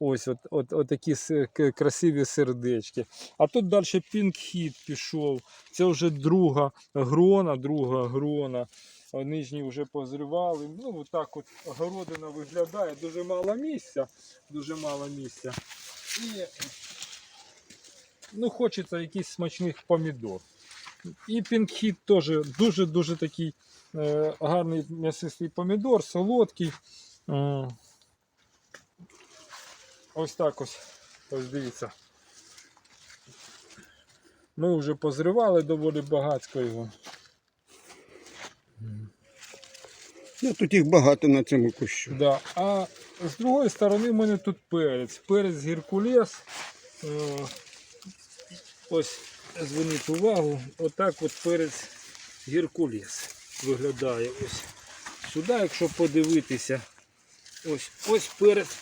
Ось от, от, от такі красиві сердечки. А тут далі пінкхіт пішов. Це вже друга грона, друга грона. Нижні вже позривали. Ну, отак от городина виглядає. Дуже мало місця. Дуже мало місця. І ну, хочеться якихось смачних помідор. І пінкхіт теж дуже-дуже такий е, гарний м'ясистий помідор, солодкий. Ось так ось. Ось дивіться. Ми вже позривали доволі багатько його. Ну, тут їх багато на цьому кущу. Да. А з другої сторони в мене тут перець. Перець геркулес. Е, Ось, зверніть увагу, отак от перець геркулес виглядає. Ось сюди, якщо подивитися, ось, ось перець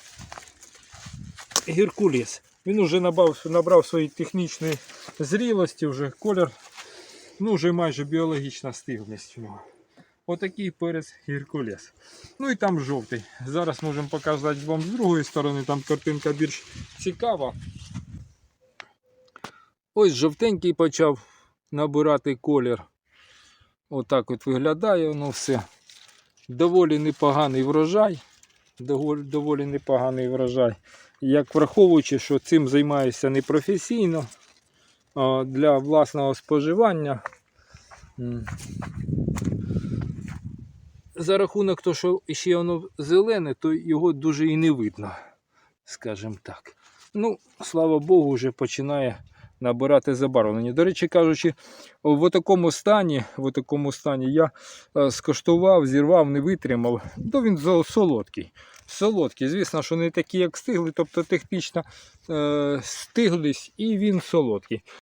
геркулес. Він вже набрав, набрав свої технічної зрілості, вже колір, ну вже майже біологічна стиглість. Отакий перець геркулес. Ну і там жовтий. Зараз можемо показати вам з другої сторони, там картинка більш цікава. Ось жовтенький почав набирати колір. Отак от виглядає воно все. Доволі непоганий врожай. Доволі, непоганий врожай. Як враховуючи, що цим займаюся непрофесійно для власного споживання. За рахунок того, що ще воно зелене, то його дуже і не видно, скажімо так. Ну, слава Богу, вже починає набирати забарвлення. До речі, кажучи, в такому стані, в такому стані я е, скоштував, зірвав, не витримав. То він солодкий. Солодкий, звісно, що не такий, як стиглий, тобто технічна е, стиглість, і він солодкий.